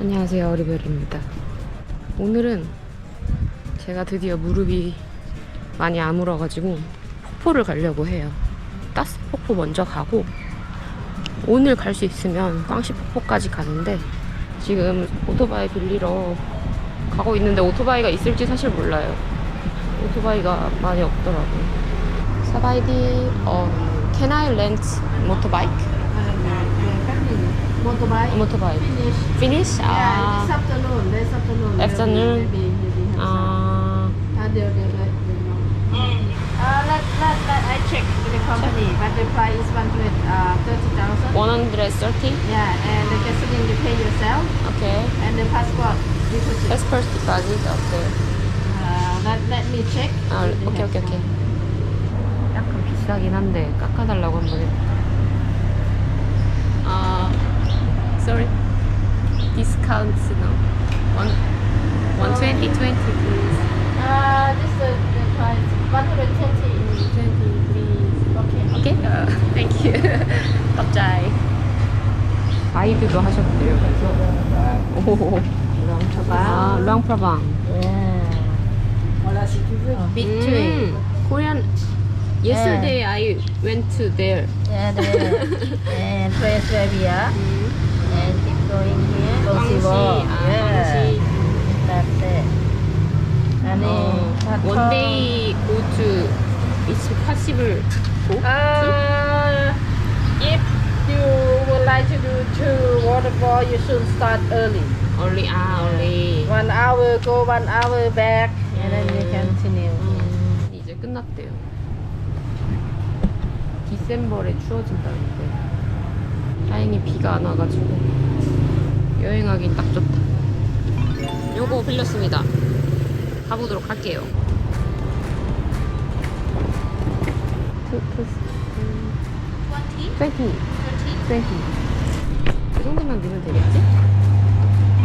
안녕하세요 어리베리입니다. 오늘은 제가 드디어 무릎이 많이 아물어가지고 폭포를 가려고 해요. 따스 폭포 먼저 가고 오늘 갈 수 있으면 꽝시 폭포까지 가는데 지금 오토바이 빌리러 가고 있는데 오토바이가 있을지 사실 몰라요. 오토바이가 많이 없더라고요. 사바이디 어, Can I rent motorbike? Motorbike. motorbike Finish. Finish? Yeah, 아, this afternoon. This afternoon. Afternoon. Maybe, maybe have some. 아, Uh, they'll, they'll let you know. Uh, let, let, let I check with the company, but the price is 130,000. Uh, 130? yeah, and the gasoline you pay yourself, Okay. and the passport deposit. Passport deposit, okay. Uh, let, let me check. 아, have 오케이, 오케이. some. 약간 비싸긴 한데 깎아달라고 한번 해볼게 sorry. Discounts now. One, 120, 20 please. Uh, this is the price, 120. 20 please. Okay. 오케이? 어, thank you. 갑자기. 가이드도 하셨대요. 오. 아, 랑프라방. Between. Korean. Yesterday I went to there. Yeah, there. and place where we are. And keep going here. Possible. 아, yeah. That's it. And 어, one day go to it's possible go Uh, if you would like to do two waterfall, you should start early. only ah only One hour go, one hour back, and then you 음. continue. 음, 이제 끝났대요. 디셈버에 추워진다는데 다행히 비가 안 와가지고 여행하기 딱 좋다. 요거 빌렸습니다. 가보도록 할게요. 20. 20. 그 정도만 넣으면 되겠지?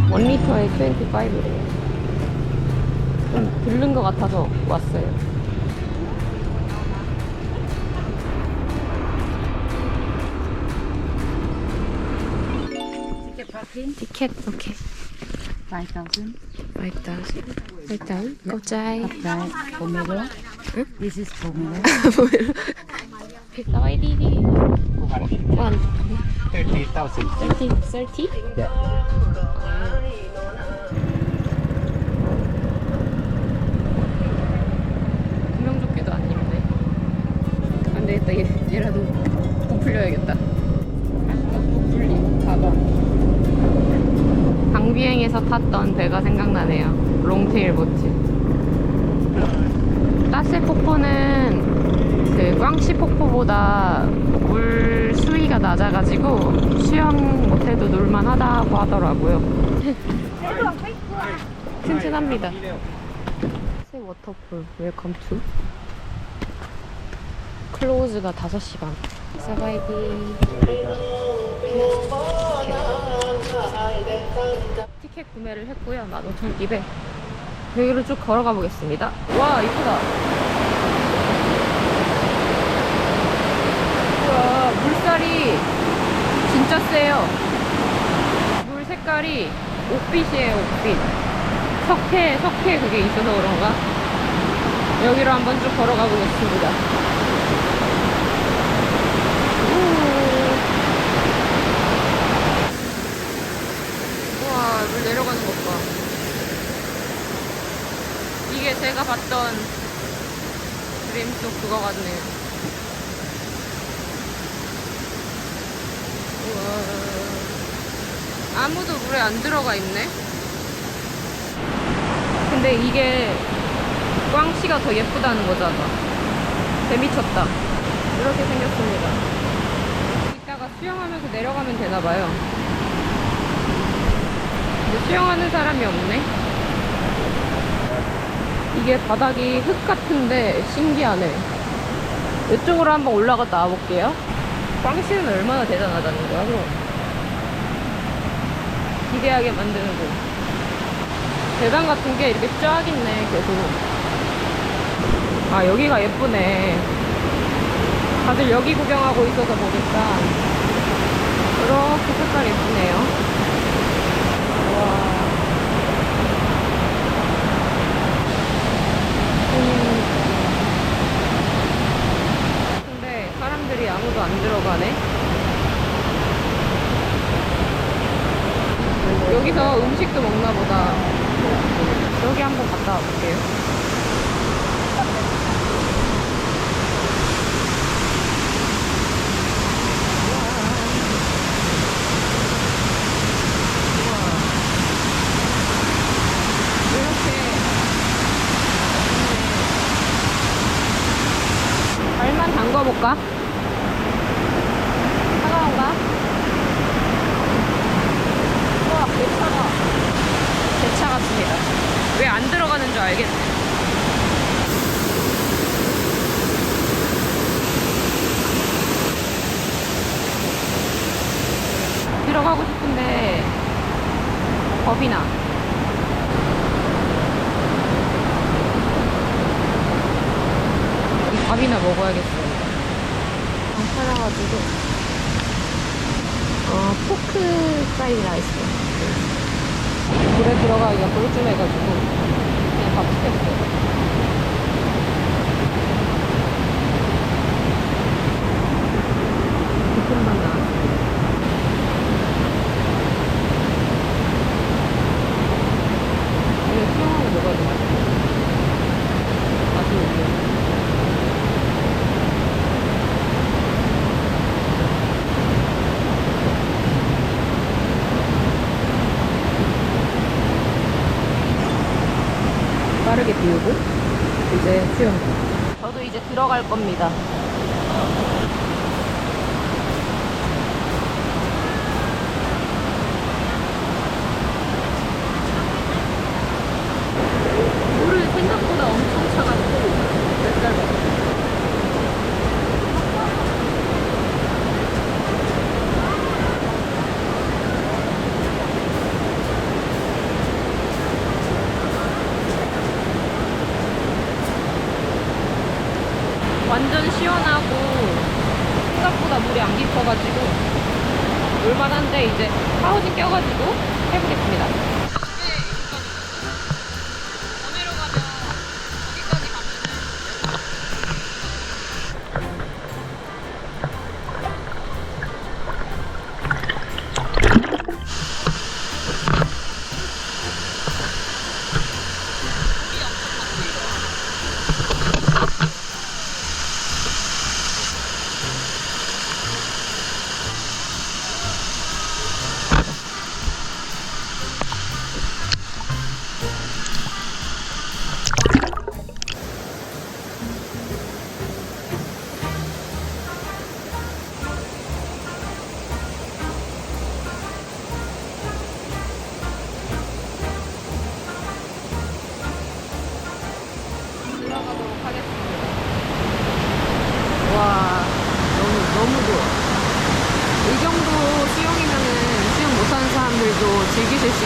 1리터에 25래요. 좀 들른 것 같아서 왔어요. Ticket parking, 티켓, 오케이. 5,000. 5,000. 일단, 껍자이. Right, Pomelo. This is Pomelo. 사와이디. 원, 30,000. 30, 30? Yeah. 구명조끼도 안 입네. 안 되겠다. 얘, 얘라도 부풀려야겠다. 비행에서 탔던 배가 생각나네요. 롱테일 보트. 따스 폭포는 그 꽝시 폭포보다 물 수위가 낮아가지고 수영 못해도 놀만하다고 하더라고요. 튼튼합니다. 새 워터풀 웰컴 투 클로즈가 5시 반 사바이비 티켓 구매를 했고요 15,200 여기로 쭉 걸어가 보겠습니다 와 이쁘다 우와 물살이 진짜 세요 물 색깔이 옥빛이에요 옥빛 석회, 석회 그게 있어서 그런가? 여기로 한번 쭉 걸어가 보겠습니다. 우. 우 와, 물 내려가는 것 봐. 이게 제가 봤던 드림 속 그거 같네요. 우와. 아무도 물에 안 들어가 있네. 근데 이게 꽝씨가 더 예쁘다는 거잖아. 재미쳤다. 이렇게 생겼습니다. 이따가 수영하면서 내려가면 되나봐요. 수영하는 사람이 없네. 이게 바닥이 흙 같은데 신기하네. 이쪽으로 한번 올라갔다 와볼게요. 꽝씨는 얼마나 대단하다는 거야, 그럼. 기대하게 만드는 거. 계단 같은 게 이렇게 쫙 있네, 계속. 아, 여기가 예쁘네. 다들 여기 구경하고 있어서 보니까. 이렇게 색깔 예쁘네요. 와. 사람들이 아무도 안 들어가네. 여기서 음식도 먹나 보다. 여기 한번 갔다 와볼게요. 발만 담궈볼까? 차가운가? 우와, 대차가. 대차 같습니다. 왜 안 들어가는 줄 알겠네. 들어가고 싶은데 겁이 나. 이 밥이나 먹어야겠어요. 방 팔아가지고 어 포크 프라이 라이스 물에 들어가기가 뻘쭘해가지고 그냥 밥 시켰어요. 볶음밥 나왔어요. 이거 수영하고 먹어야 되나? 맛이 없네. 빠르게 비우고 이제 수영. 저도 이제 들어갈 겁니다.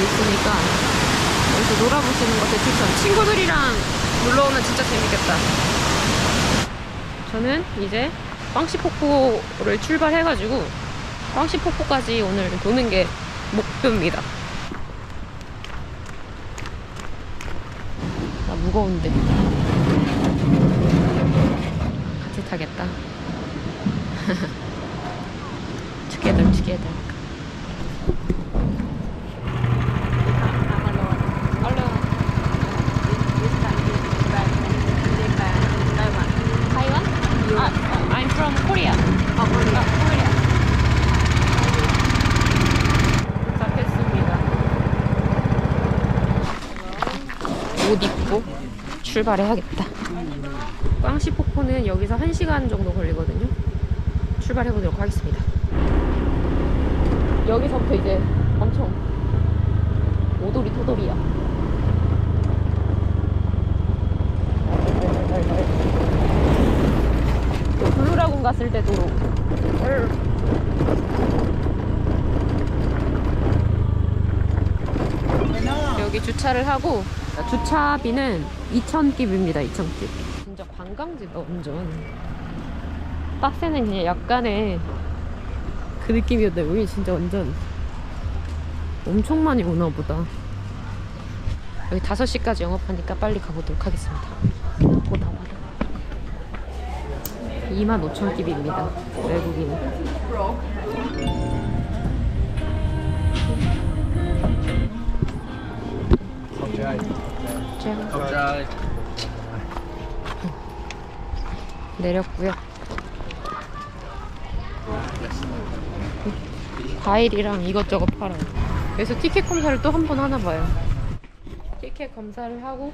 수 있으니까 여기서 놀아보시는 것을 추천. 친구들이랑 놀러 오면 진짜 재밌겠다. 저는 이제 빵시 폭포를 출발해가지고 빵시 폭포까지 오늘 도는 게 목표입니다. 나 무거운데. 같이 타겠다. together, together. Alone. Taiwan? Ah, I'm from Korea. 아, Korea. 도착했습니다. 옷 입고 출발해야겠다. 꽝시 폭포는 여기서 1시간 정도 걸리거든요. 출발해 보도록 하겠습니다. 여기서부터 이제 엄청 오돌이 토돌이야. 그 블루라군 갔을 때도 여기 주차를 하고 주차비는 2,000깁입니다. 2,000깁. 진짜 관광지다 완전. 박스는 그냥 약간의 그 느낌이었는데 여기 진짜 완전 엄청 많이 오나 보다. 여기 5시까지 영업하니까 빨리 가보도록 하겠습니다. 보다 봐라. 25,000끼비입니다. 외국인. 제가 내렸고요. 과일이랑 이것저것 팔아요. 그래서 티켓 검사를 또 한 번 하나 봐요. 티켓 검사를 하고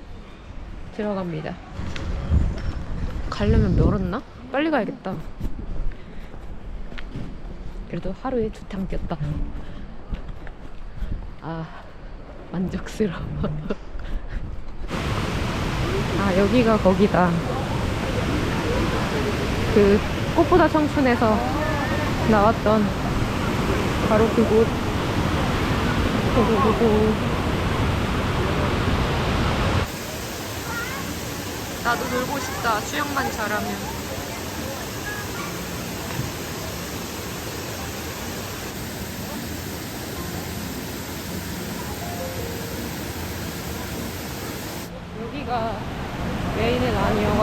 들어갑니다. 가려면 멀었나? 빨리 가야겠다. 그래도 하루에 두탕 뛰었다. 아, 만족스러워. 아, 여기가 거기다. 그, 꽃보다 청춘에서 나왔던 바로 그곳. 고고고고. 나도 놀고 싶다. 수영만 잘하면. 여기가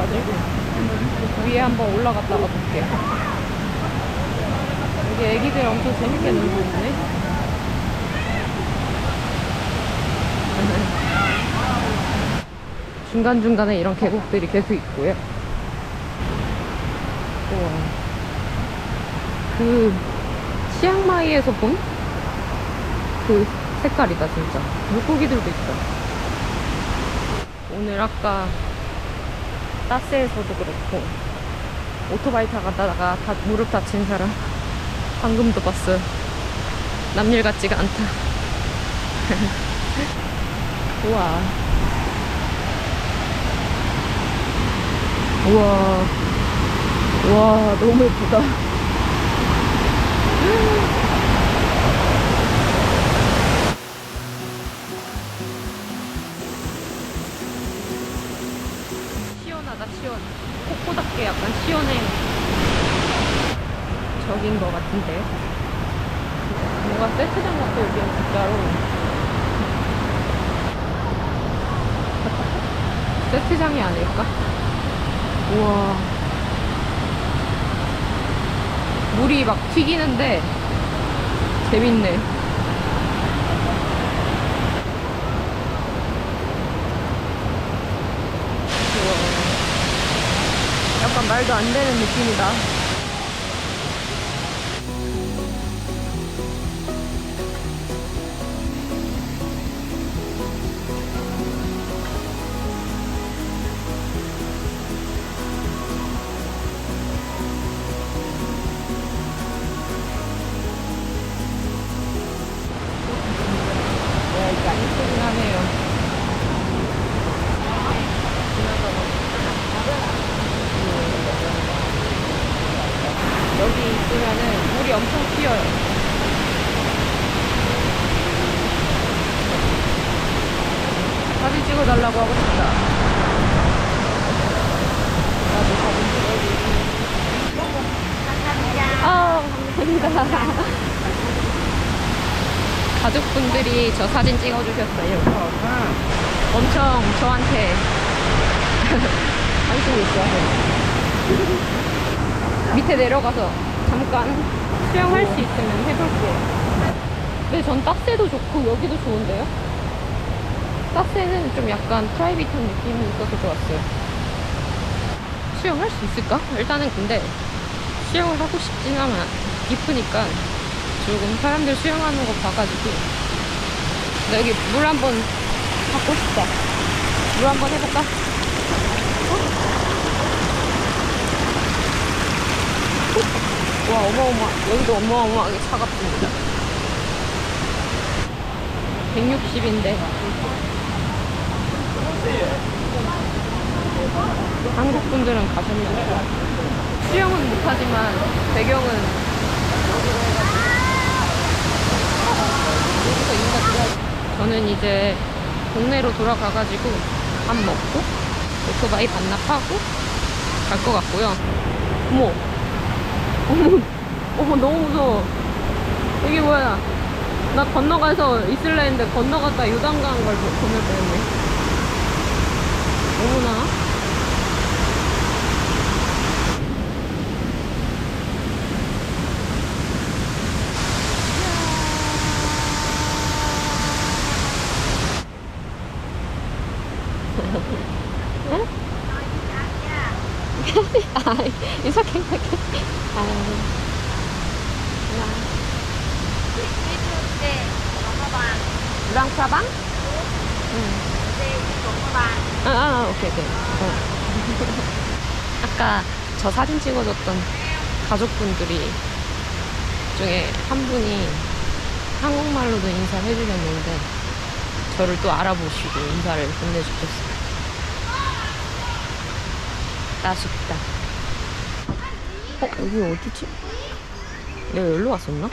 아니어가지고 위에 한번 올라갔다가 볼게요. 여기 애기들 엄청 재밌게 놀고 있네. 중간중간에 이런 계곡들이 계속 있고요. 우와. 그, 치앙마이에서 본? 그 색깔이다, 진짜. 물고기들도 있다. 오늘 아까 따스에서도 그렇고, 오토바이 타가다가 다 무릎 다친 사람 방금도 봤어요. 남일 같지가 않다. 우와. 우와. 와, 너무 예쁘다. 코코답게 약간 시원해. 저긴 것 같은데. 뭔가 세트장 같아, 여기는 진짜로. 세트장이 아닐까? 우와. 물이 막 튀기는데 재밌네. 우와. 약간 말도 안 되는 느낌이다. 가족분들이 저 사진 찍어주셨어요. 엄청 저한테 관심이 있어요. 밑에 내려가서 잠깐 수영할 수 있으면 해볼게요. 근데 전 따스도 좋고 여기도 좋은데요? 따스는 좀 약간 프라이빗한 느낌이 있어서 좋았어요. 수영할 수 있을까? 일단은 근데 수영을 하고 싶진 않아. 깊으니까 조금 사람들 수영하는 거 봐가지고 나 여기 물 한 번 받고 싶다. 물 한 번 해볼까? 와 어마어마 여기도 어마어마하게 차갑습니다 160인데 한국 분들은 가셨나요? 수영은 못하지만 배경은 여기서 인가 들어 저는 이제 동네로 돌아가가지고 밥 먹고 오토바이 반납하고 갈 것 같고요 어머 어머, 어머 너무 무서워. 이게 뭐야? 나 건너가서 있을래 했는데 건너갔다 요단강 걸 건널 뻔했네. 어머나. it's okay, it's okay. 아유. 랑사방? 아, 아, 오케이, 오케이. 어. 아까 저 사진 찍어줬던 가족분들이 중에 한 분이 한국말로도 인사를 해주셨는데 저를 또 알아보시고 인사를 건네주셨어요. 아쉽다. 어, 여기 어디지? 내가 여기로 왔었나?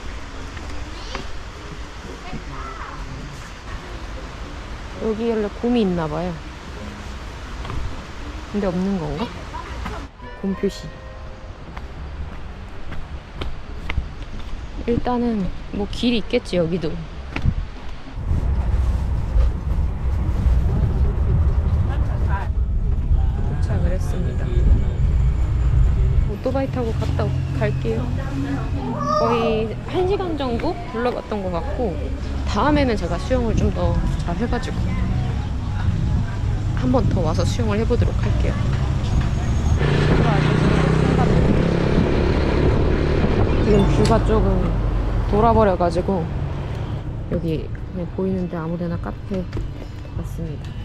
여기 원래 곰이 있나 봐요. 근데 없는 건가? 곰 표시. 일단은 뭐 길이 있겠지 여기도. 도착을 했습니다. 오토바이 타고 갔다 오- 갈게요. 거의 1시간 정도 불러갔던 것 같고 다음에는 제가 수영을 좀 더 잘 해가지고 한 번 더 와서 수영을 해보도록 할게요. 지금 뷰가 조금 돌아버려가지고 여기 보이는데 아무데나 카페 왔습니다.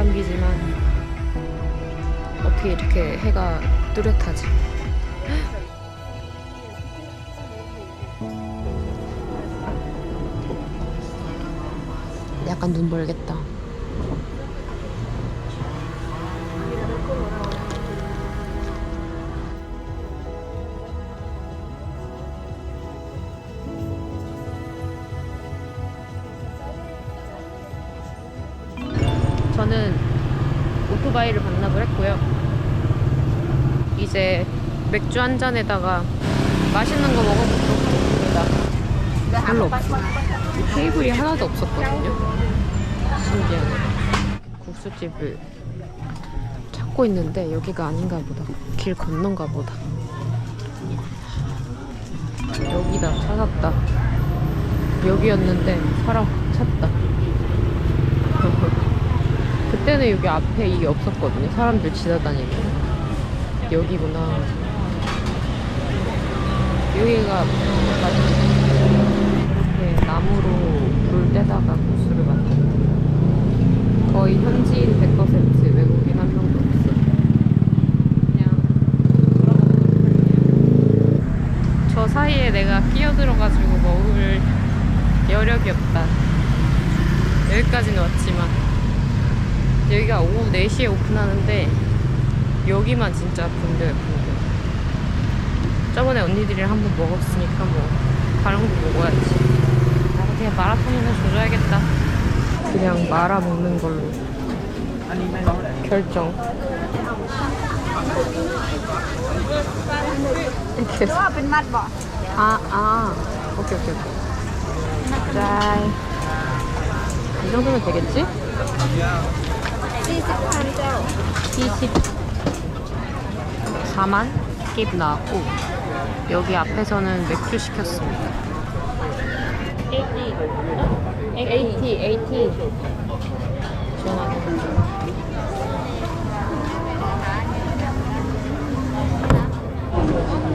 안 담기지만 어떻게 이렇게 해가 뚜렷하지? 약간 눈 벌겠다. 맥주 한 잔에다가 맛있는 거 먹어보도록 하겠습니다. 별로 없어. 테이블이 하나도 없었거든요. 신기하네. 국수집을 찾고 있는데 여기가 아닌가 보다. 길 건넌가 보다. 여기다 찾았다. 여기였는데 사람 확 찼다. 그때는 여기 앞에 이게 없었거든요. 사람들 지나다니고. 여기구나. 여기가. 이렇게 나무로 불 떼다가 국수를 만든다. 거의 현지인 100% 외국인 한 명도 없어. 그냥 저 사이에 내가 끼어들어가지고 먹을 여력이 없다. 여기까지는 왔지만 여기가 오후 4시에 오픈하는데 여기만 진짜 붐벼 저번에 언니들이랑 한번 먹었으니까 뭐 다른 거 먹어야지. 아 그냥 마라탕이나 조져야겠다. 그냥 말아 먹는 걸로. 결정. 이렇게 해서 아, 아 오케이 오케이 오케이. 짜이. 정도면 되겠지? 24만? 스킵 나왔고 여기 앞에서는 맥주 시켰습니다. 80, 80.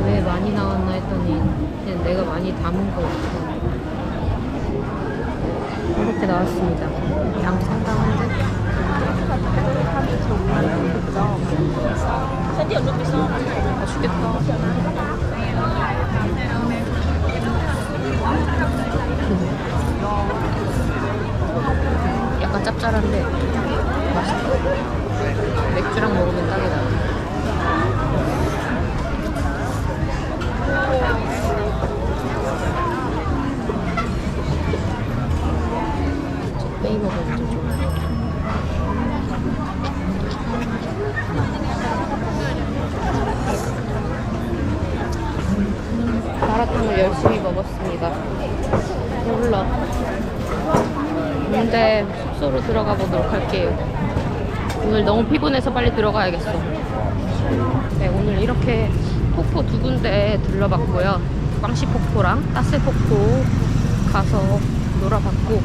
왜 많이 나왔나 했더니 그냥 내가 많이 담은 거 같아. 이렇게 나왔습니다. 양 상당한데? 맛있겠다. 약간 짭짤한데 맛있다. 맥주랑 먹으면 딱이다. 페이버가 완전 좋아. 마라탕을 열심히 먹었습니다. 몰라. 근데 숙소로 할게요. 오늘 너무 피곤해서 빨리 들어가야겠어. 네, 오늘 이렇게 폭포 두 군데 들러봤고요. 꽝시 폭포랑 따스 폭포 가서 놀아봤고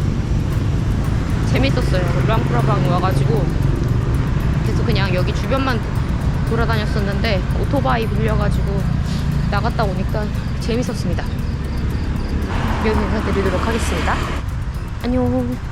재밌었어요. 랑프라방 와가지고 계속 그냥 여기 주변만 돌아다녔었는데 오토바이 빌려가지고 나갔다 오니까 재밌었습니다. 여기서 인사드리도록 하겠습니다. 안녕.